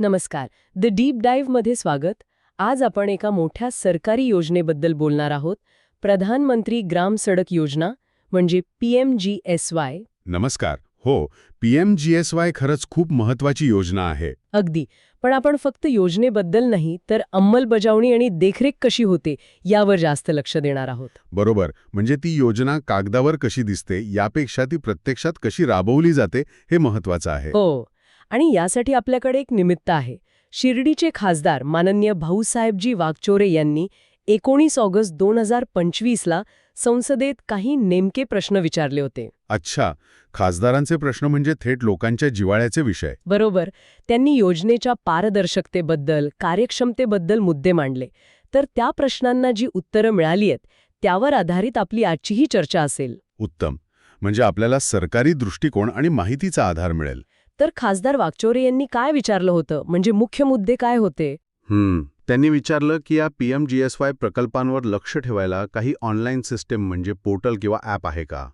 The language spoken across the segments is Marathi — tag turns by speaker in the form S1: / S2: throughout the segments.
S1: नमस्कार. द डीप डाईव्हमध्ये स्वागत. आज आपण एका मोठ्या सरकारी योजनेबद्दल बोलणार आहोत. प्रधानमंत्री ग्राम सडक योजना म्हणजे P M G S Y.
S2: नमस्कार. हो पीएमजीएसवाय खरंच खूप महत्वाची योजना आहे.
S1: अगदी. पण आपण फक्त योजनेबद्दल नाही तर अंमलबजावणी आणि देखरेख कशी होते यावर जास्त लक्ष देणार आहोत.
S2: बरोबर. म्हणजे ती योजना कागदावर कशी दिसते यापेक्षा ती प्रत्यक्षात कशी राबवली जाते हे महत्वाचं आहे.
S1: हो. आणि यासाठी आपल्याकडे एक निमित्त आहे. शिर्डीचे खासदार माननीय भाऊसाहेबजी वागचोरे यांनी एकोणीस ऑगस्ट दोन हजार पंचवीसला संसदेत काही नेमके प्रश्न विचारले होते.
S2: अच्छा खासदारांचे प्रश्न म्हणजे थेट लोकांच्या जिवाळ्याचे विषय.
S1: बरोबर त्यांनी योजनेच्या पारदर्शकतेबद्दल कार्यक्षमतेबद्दल मुद्दे मांडले. तर त्या प्रश्नांना जी उत्तरं मिळाली आहेत त्यावर आधारित आपली आजची ही चर्चा असेल.
S2: उत्तम म्हणजे आपल्याला सरकारी दृष्टिकोन आणि माहितीचा आधार मिळेल.
S1: तर खासदार वागचोरे यांनी काय विचारलं होतं? म्हणजे मुख्य मुद्दे काय होते?
S3: हम्म. त्यांनी विचारलं की या P M G S Y प्रकल्पांवर लक्ष ठेवायला काही ऑनलाईन सिस्टीम म्हणजे पोर्टल किंवा ॲप आहे का?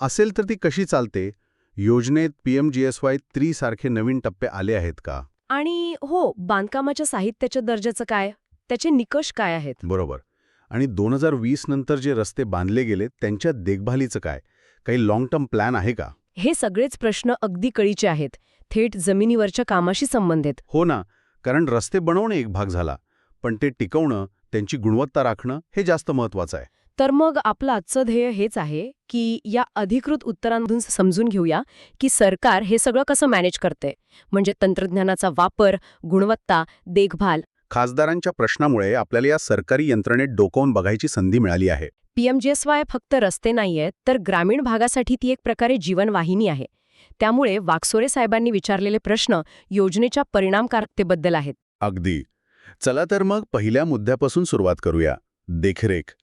S3: असेल तर ती कशी चालते? योजनेत P M G S Y three सारखे नवीन टप्पे आले आहेत का?
S1: आणि हो बांधकामाच्या साहित्याच्या दर्जाचं काय? त्याचे निकष काय आहेत?
S3: बरोबर. आणि दोन हजार वीस नंतर जे रस्ते बांधले गेले त्यांच्या देखभालीचं काय? काही लाँग टर्म प्लॅन आहे का?
S1: हे सगळेच प्रश्न अगदी कळीचे आहेत. थेट जमिनीवरच्या कामाशी संबंधित.
S3: हो ना कारण रस्ते बनवणे एक भाग झाला पण ते टिकवणं त्यांची गुणवत्ता राखणं हे जास्त महत्वाचं आहे.
S1: तर मग आपलं आजचं ध्येय हेच आहे की या अधिकृत उत्तरांमधून समजून घेऊया की सरकार हे सगळं कसं मॅनेज करते. म्हणजे तंत्रज्ञानाचा वापर गुणवत्ता देखभाल.
S3: खासदारांच्या प्रश्नामुळे आपल्याला या सरकारी यंत्रणेत डोकावून बघायची संधी मिळाली आहे.
S1: पीएमजीएसवाय फक्त रस्ते नाहीयेत तर ग्रामीण भागासाठी ती एक प्रकारे जीवनवाहिनी आहे. त्यामुळे वाकसोरे साहेबांनी विचारलेले प्रश्न योजनेच्या परिणामकारकतेबद्दल आहेत.
S3: अगदी. चला तर मग पहिल्या मुद्द्यापासून सुरुवात करूया. देखरेख.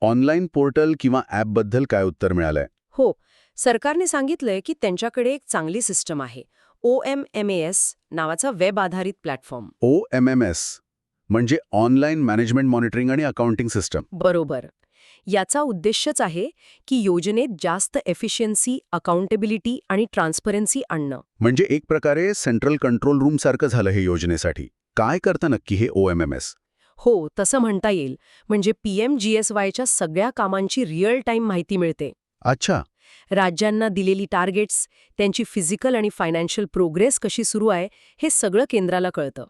S3: ऑनलाईन पोर्टल किंवा ॲपबद्दल काय उत्तर मिळालंय?
S1: हो. सरकारने सांगितलंय की त्यांच्याकडे एक चांगली सिस्टम आहे. ओ एम एम एस नावाचा वेब आधारित platform.
S3: O M M S. म्हणजे ऑनलाईन मॅनेजमेंट मॉनिटरिंग आणि अकाउंटिंग सिस्टम.
S1: बरोबर. याचा उद्देशच आहे की योजनेत जास्त एफिशियन्सी अकाउंटेबिलिटी आणि ट्रान्सपरन्सी आणणं.
S3: म्हणजे एक प्रकारे सेंट्रल कंट्रोल रूम सारखं झालं हे योजनेसाठी. काय करतं नक्की हे ओ एम एम एस
S1: हो तसं म्हणता येईल. म्हणजे पीएम जीएसवायच्या सगळ्या कामांची रिअल टाईम माहिती मिळते.
S3: अच्छा.
S1: राज्यांना दिलेली टार्गेट्स त्यांची फिजिकल आणि फायनान्शियल प्रोग्रेस कशी सुरू आहे हे सगळं केंद्राला कळतं.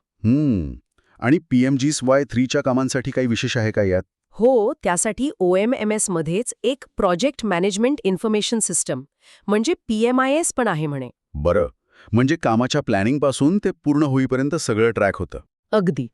S3: आणि पी एम जी वाय थ्रीच्या कामांसाठी काही विशेष आहे का यात?
S1: हो त्यासाठी ओ एम एम एसमध्येच एक प्रोजेक्ट मॅनेजमेंट इन्फॉर्मेशन सिस्टम म्हणजे पी एम आय एस पण आहे म्हणे.
S3: बरं म्हणजे कामाच्या प्लॅनिंगपासून ते पूर्ण होईपर्यंत सगळं ट्रॅक होतं.
S1: अगदी.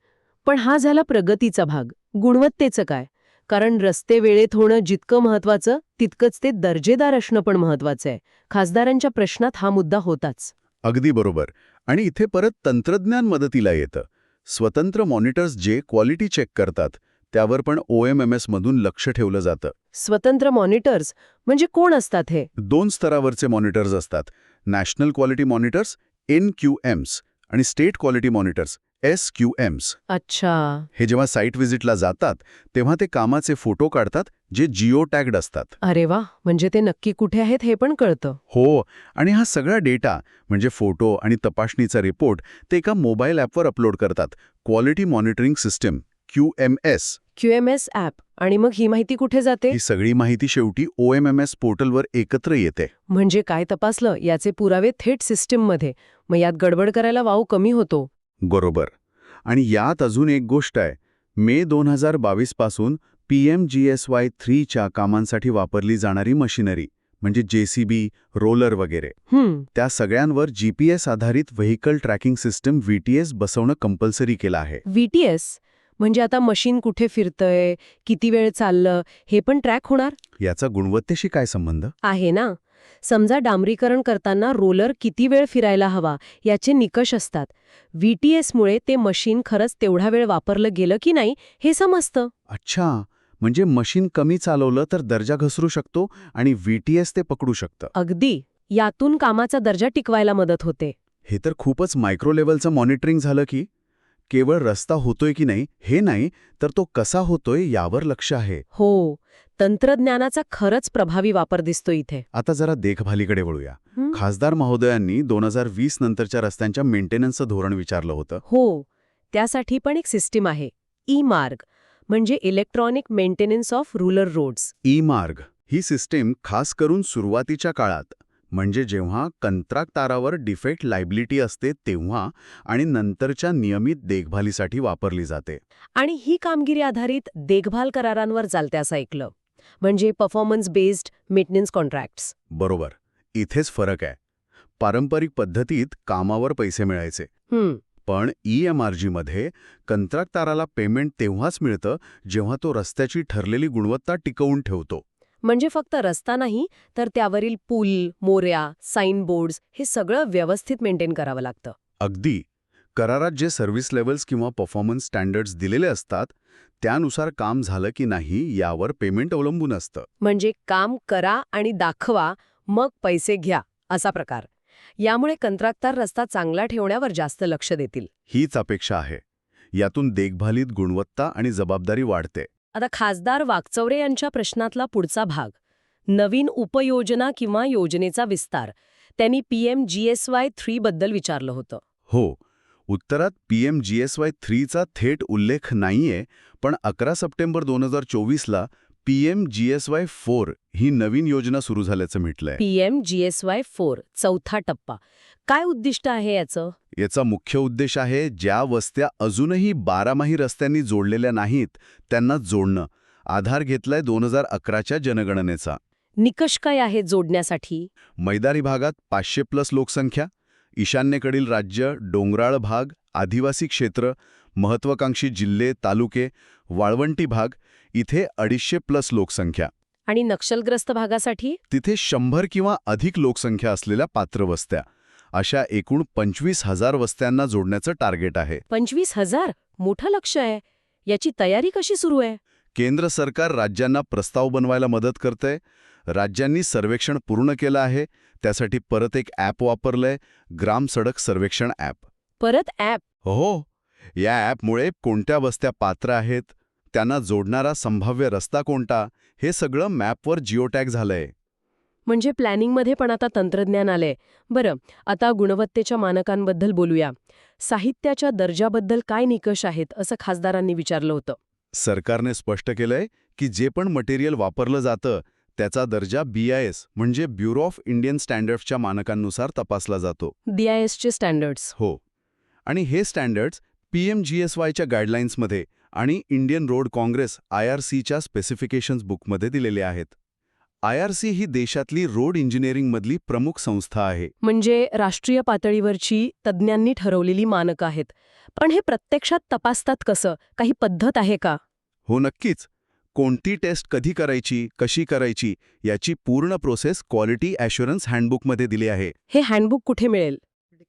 S1: पण हा झाला प्रगतीचा भाग गुणवत्तेचं काय? कारण रस्ते वेळेत होणं जितकं महत्वाचं तितकंच ते दर्जेदार असणं पण महत्वाचं आहे. खासदारांच्या प्रश्नात हा मुद्दा होताच.
S3: अगदी बरोबर. आणि इथे परत तंत्रज्ञान मदतीला येतं. स्वतंत्र मॉनिटर्स जे क्वालिटी चेक करतात त्यावर पण ओ एम एम एसमधून लक्ष ठेवलं जातं.
S1: स्वतंत्र मॉनिटर्स म्हणजे कोण असतात हे?
S3: दोन स्तरावरचे मॉनिटर्स असतात. National quality monitors N Q Ms आणि state quality monitors S Q Ms
S1: अच्छा.
S3: हे जेव्हा साईट व्हिजिटला जातात तेव्हा ते कामाचे फोटो काढतात जे जिओ टॅग्ड असतात.
S1: अरे वा म्हणजे ते नक्की कुठे आहेत हे पण कळतं.
S3: हो आणि हा सगळा डेटा म्हणजे फोटो आणि तपासणीचा रिपोर्ट ते एका मोबाईल ॲपवर अपलोड करतात. Quality monitoring system Q M S
S1: Q M S app आणि मग ही माहिती कुठे जाते?
S3: ही सगळी माहिती शेवटी ओ एम एम एस पोर्टलवर एकत्र येते.
S1: म्हणजे काय तपासलं? याचे पुरावे थेट सिस्टीममध्ये. मग यात गडबड करायला वाव कमी होतो.
S3: बरोबर. आणि यात अजून एक गोष्ट आहे. मे दोन हजार बावीसपासून P M G S Y थ्रीच्या कामांसाठी वापरली जाणारी मशिनरी म्हणजे जेसीबी रोलर वगैरे. त्या सगळ्यांवर जीपीएस आधारित व्हेकल ट्रॅकिंग सिस्टम व्हीटीएस बसवणं कंपल्सरी केलं आहे.
S1: व्हीटीएस म्हणजे आता मशीन कुठे फिरतंय किती वेळ चाललं हे पण ट्रॅक होणार?
S3: याचा गुणवत्तेशी काय संबंध?
S1: आहे ना. समजा डांबरीकरण करताना रोलर किती वेळ फिरायला हवा याचे निकष असतात. व्हीटीएसमुळे ते मशीन खरंच तेवढा वेळ वापरलं गेलं की नाही हे समजतं.
S3: अच्छा. म्हणजे मशीन कमी चालवलं तर दर्जा घसरू शकतो आणि व्हीटीएस ते पकडू शकतं.
S1: अगदी. यातून कामाचा दर्जा टिकवायला मदत होते.
S3: हे तर खूपच मायक्रो लेव्हलचं मॉनिटरिंग झालं की? केवळ रस्ता होतोय की नाही हे नाही तर तो कसा होतोय यावर लक्ष आहे.
S1: हो तंत्रज्ञानाचा खरंच प्रभावी वापर दिसतो इथे.
S3: आता जरा देखभालीकडे वळूया? खासदार महोदयांनी दोन हजार वीस नंतरच्या रस्त्यांच्या मेंटेनन्सचं धोरण विचारलं होतं.
S1: हो त्यासाठी पण एक सिस्टीम आहे ई मार्ग म्हणजे electronic maintenance of rural roads
S3: e Marg he system खास करून सुरुवातीच्या काळात म्हणजे जेव्हा कंत्राटदारावर डिफेक्ट लायबिलिटी असते तेव्हा आणि नंतरच्या नियमित देखभालीसाठी वापरली जाते.
S1: आणि ही कामगिरी आधारित देखभाल करारांवर चालते असं ऐकलं. म्हणजे परफॉर्मन्स बेस्ड मेंटेनन्स कॉन्ट्रॅक्ट्स
S3: बरोबर. इथेच फरक आहे. पारंपरिक पद्धतीत कामावर पैसे मिळायचे. पण ई एम आर जीमध्ये कंत्राटदाराला पेमेंट तेव्हाच मिळतं जेव्हा तो रस्त्याची ठरलेली गुणवत्ता टिकवून ठेवतो.
S1: म्हणजे फक्त रस्ता नाही तर त्यावरील पूल मोऱ्या साईन बोर्ड्स हे सगळं व्यवस्थित मेंटेन करावं लागतं.
S3: अगदी. करारात जे सर्व्हिस लेवल्स किंवा परफॉर्मन्स स्टँडर्ड्स दिलेले असतात त्यानुसार काम झालं की नाही यावर पेमेंट अवलंबून असतं.
S1: म्हणजे काम करा आणि दाखवा मग पैसे घ्या असा प्रकार. यामुळे कंत्राटदार रस्ता चांगला ठेवण्यावर जास्त लक्ष देतील.
S3: हीच अपेक्षा आहे. यातून देखभालीत गुणवत्ता आणि जबाबदारी वाढते.
S1: आता खासदार वाकचौरे यांच्या प्रश्नातला पुढचा भाग. नवीन उपयोजना किंवा योजनेचा विस्तार. त्यांनी पीएम जीएसवाय थ्री बद्दल विचारलं होतं.
S3: हो. उत्तरात P M G S Y थ्रीचा थेट उल्लेख नाहीये पण अकरा सप्टेंबर दोन हजार चोवीसला P M G S Y four ही नवीन योजना सुरू झाल्याचं म्हटलंय.
S1: पीएम जीएसवाय फोर चौथा टप्पा. काय उद्दिष्ट आहे याचं?
S3: याचा मुख्य उद्देश आहे ज्या वस्त्या अजूनही बारामाही रस्त्यांनी जोडलेल्या नाहीत त्यांना जोडणं. आधार घेतलाय दोन हजार अकराच्या जनगणनेचा.
S1: निकष काय आहेत जोडण्यासाठी?
S3: मैदानी भागात पाचशे प्लस लोकसंख्या ईशान्येकडील राज्य डोंगराळ भाग आदिवासी क्षेत्र महत्वाकांक्षी जिल्हे तालुके वाळवंटी भाग इथे अडीचशे प्लस लोकसंख्या.
S1: आणि नक्षलग्रस्त भागासाठी?
S3: तिथे शंभर किंवा अधिक लोकसंख्या असलेल्या पात्र वस्त्या. अशा एकूण पंचवीस हजार वस्त्यांना जोडण्याचं टार्गेट आहे.
S1: पंचवीस हजार? मोठं लक्ष आहे. याची तयारी कशी सुरू आहे?
S3: केंद्र सरकार राज्यांना प्रस्ताव बनवायला मदत करतंय. राज्यांनी सर्वेक्षण पूर्ण केलं आहे. त्यासाठी परत एक ॲप वापरलंय ग्राम सडक सर्वेक्षण ॲप.
S1: परत ॲप?
S3: हो. या ॲपमुळे कोणत्या वस्त्या पात्र आहेत? त्यांना जोडणारा संभाव्य रस्ता कोणता? हे सगळं मॅपवर जिओटॅग झालंय.
S1: म्हणजे प्लॅनिंगमध्ये पण आता तंत्रज्ञान आलंय. बरं आता गुणवत्तेच्या मानकांबद्दल बोलूया. साहित्याच्या दर्जाबद्दल काय निकष आहेत असं खासदारांनी विचारलं होतं.
S3: सरकारने स्पष्ट केलंय की जे पण मटेरियल वापरलं जातं त्याचा दर्जा बी आय एस म्हणजे ब्युरो ऑफ इंडियन स्टँडर्ड्सच्या मानकांनुसार तपासला जातो.
S1: डीआयएसचे स्टँडर्ड्स.
S3: हो. आणि हे standards P M G S वायच्या गाईडलाईन्समध्ये आणि Indian road congress I R सीच्या स्पेसिफिकेशन्स बुकमध्ये दिलेले आहेत. आय आर सी ही देशातली रोड इंजिनिअरिंगमधली प्रमुख संस्था आहे.
S1: म्हणजे राष्ट्रीय पातळीवरची तज्ज्ञांनी ठरवलेली मानकं आहेत. पण हे प्रत्यक्षात तपासतात कसं? काही पद्धत आहे का?
S3: हो नक्कीच. कोणती टेस्ट कधी करायची कशी करायची याची पूर्ण प्रोसेस क्वालिटी ॲश्युरन्स हँडबुकमध्ये दिली आहे.
S1: हे हँडबुक कुठे मिळेल?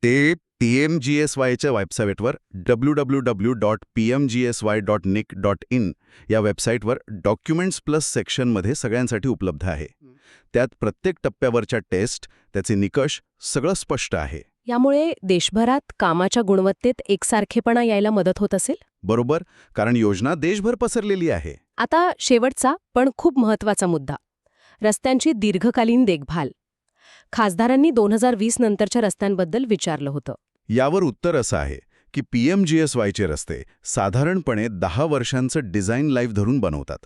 S3: ते पी एम जी एस वायच्या वेबसाईटवर W W W dot P M G S Y dot nic dot in या वेबसाईटवर डॉक्युमेंट्स प्लस सेक्शनमध्ये सगळ्यांसाठी उपलब्ध आहे. त्यात प्रत्येक टप्प्यावरच्या टेस्ट त्याचे निकष सगळं स्पष्ट आहे.
S1: यामुळे देशभरात कामाच्या गुणवत्तेत एकसारखेपणा यायला मदत होत असेल?
S3: बरोबर कारण योजना देशभर पसरलेली आहे.
S1: आता शेवटचा पण खूप महत्त्वाचा मुद्दा. रस्त्यांची दीर्घकालीन देखभाल. खासदारांनी दोन हजार वीस नंतरच्या रस्त्यांबद्दल विचारलं होतं.
S3: यावर उत्तर असं आहे की पी एम जी एस वायचे रस्ते साधारणपणे दहा वर्षांचं डिझाईन लाईफ धरून बनवतात.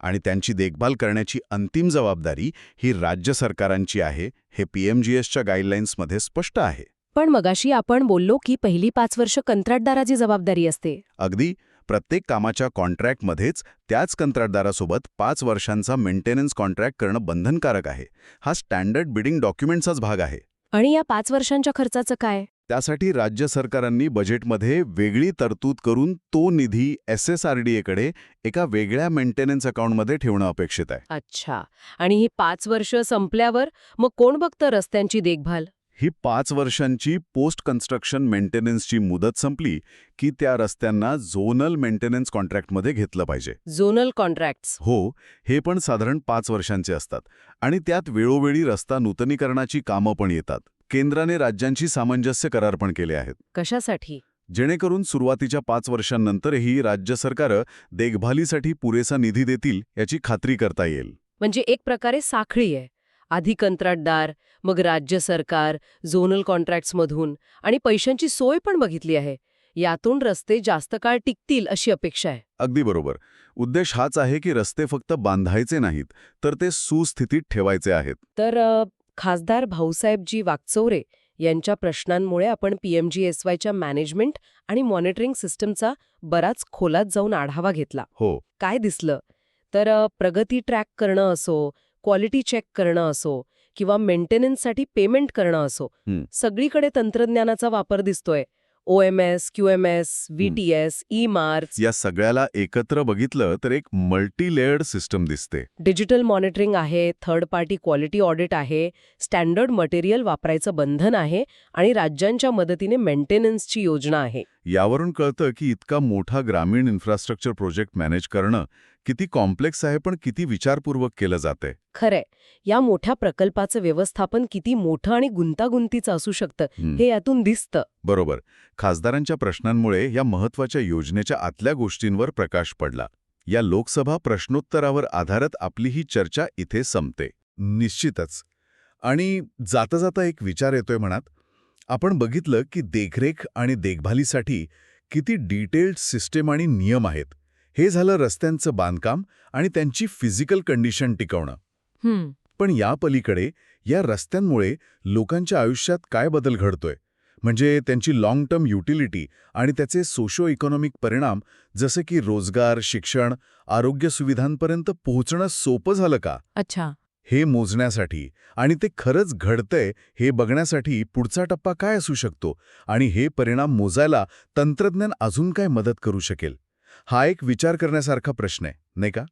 S3: आणि त्यांची देखभाल करण्याची अंतिम जबाबदारी ही राज्य सरकारांची आहे हे पी एम जी एसच्या गाईडलाईन्समध्ये स्पष्ट आहे.
S1: पण मगाशी आपण बोललो की पहिली पाच वर्ष कंत्राटदाराची जबाबदारी असते.
S3: अगदी. प्रत्येक कामाच्या कॉन्ट्रॅक्टमध्येच त्याच कंत्राटदारासोबत पाच वर्षांचा मेंटेनन्स कॉन्ट्रॅक्ट करणं बंधनकारक आहे. हा स्टँडर्ड बिडिंग डॉक्युमेंटचाच भाग आहे.
S1: आणि या पाच वर्षांच्या खर्चाचं काय?
S3: त्यासाठी राज्य सरकारांनी बजेटमध्ये वेगळी तरतूद करून तो निधी एस एस आर डी एकडे एका वेगळ्या मेंटेनन्स अकाउंटमध्ये ठेवणं अपेक्षित आहे.
S1: अच्छा. आणि ही पाच वर्ष संपल्यावर मग कोण बघतं रस्त्यांची देखभाल?
S3: ही पाच वर्षांची पोस्ट कन्स्ट्रक्शन मेंटेनन्सची मुदत संपली की त्या रस्त्यांना झोनल मेंटेनन्स कॉन्ट्रॅक्टमध्ये घेतलं पाहिजे.
S1: झोनल कॉन्ट्रॅक्ट्स
S3: हो हे पण साधारण पाच वर्षांचे असतात आणि त्यात वेळोवेळी रस्ता नूतनीकरणाची कामं पण येतात. केंद्राने राज्यांशी सामंजस्य करार पण केले आहेत.
S1: कशासाठी?
S3: जेणेकरून सुरुवातीच्या पाच वर्षांनंतरही राज्य सरकारं देखभालीसाठी पुरेसा निधी देतील याची खात्री करता येईल.
S1: म्हणजे एक प्रकारे साखळी आहे. आधी कंत्राटदार मग राज्य सरकार झोनल कॉन्ट्रॅक्ट्समधून आणि पैशांची सोय पण बघितली आहे. यातून रस्ते जास्त काळ टिकतील अशी अपेक्षा आहे.
S3: अगदी बरोबर. उद्देश हाच आहे की रस्ते फक्त बांधायचे नाहीत तर ते सुस्थितीत ठेवायचे आहेत.
S1: तर खासदार भाऊसाहेबजी वागचौरे यांच्या प्रश्नांमुळे आपण पीएमजीएसवायच्या मॅनेजमेंट आणि मॉनिटरिंग सिस्टमचा बराच खोलात जाऊन आढावा घेतला.
S3: हो.
S1: काय दिसलं? तर प्रगती ट्रॅक करणं असो क्वालिटी चेक करणं असो किंवा मेंटेनन्ससाठी पेमेंट करणं असो. सगळीकडे तंत्रज्ञानाचा वापर दिसतोय. O M S Q M S V T S e marks
S3: या सगळ्याला एकत्र बघितलं तर एक मल्टी लेयर्ड सिस्टम दिसते.
S1: डिजिटल मॉनिटरिंग आहे थर्ड पार्टी क्वालिटी ऑडिट आहे स्टँडर्ड मटेरियल वापरायचं बंधन आहे आणि राज्यांच्या मदतीने मेंटेनन्सची योजना आहे.
S3: यावरून कळतं की इतका मोठा ग्रामीण इन्फ्रास्ट्रक्चर प्रोजेक्ट मॅनेज करणं किती कॉम्प्लेक्स आहे पण किती विचारपूर्वक केलं जाते
S1: खरंय. या मोठ्या प्रकल्पाचं व्यवस्थापन किती मोठं आणि गुंतागुंतीचं असू शकतं हे यातून दिसतं.
S3: बरोबर. खासदारांच्या प्रश्नांमुळे या महत्त्वाच्या योजनेच्या आतल्या गोष्टींवर प्रकाश पडला. या लोकसभा प्रश्नोत्तरावर आधारित आपली ही चर्चा इथे संपते. निश्चितच. आणि जाता जाता एक विचार येतोय मनात. आपण बघितलं की देखरेख आणि देखभालीसाठी किती डिटेल्ड सिस्टीम आणि नियम आहेत. हे झालं रस्त्यांचं बांधकाम आणि त्यांची फिजिकल कंडिशन टिकवणं. पण या पलीकडे या रस्त्यांमुळे लोकांच्या आयुष्यात काय बदल घडतोय? म्हणजे त्यांची लाँग टर्म युटिलिटी आणि त्याचे सोशो इकॉनॉमिक परिणाम जसे की रोजगार शिक्षण आरोग्य सुविधांपर्यंत पोहोचणं सोपं झालं का?
S1: अच्छा.
S3: हे मोजण्यासाठी आणि ते खरंच घडतंय हे बघण्यासाठी पुढचा टप्पा काय असू शकतो? आणि हे परिणाम मोजायला तंत्रज्ञान अजून काय मदत करू शकेल? हा एक विचार करण्यासारखा प्रश्न आहे नाही का?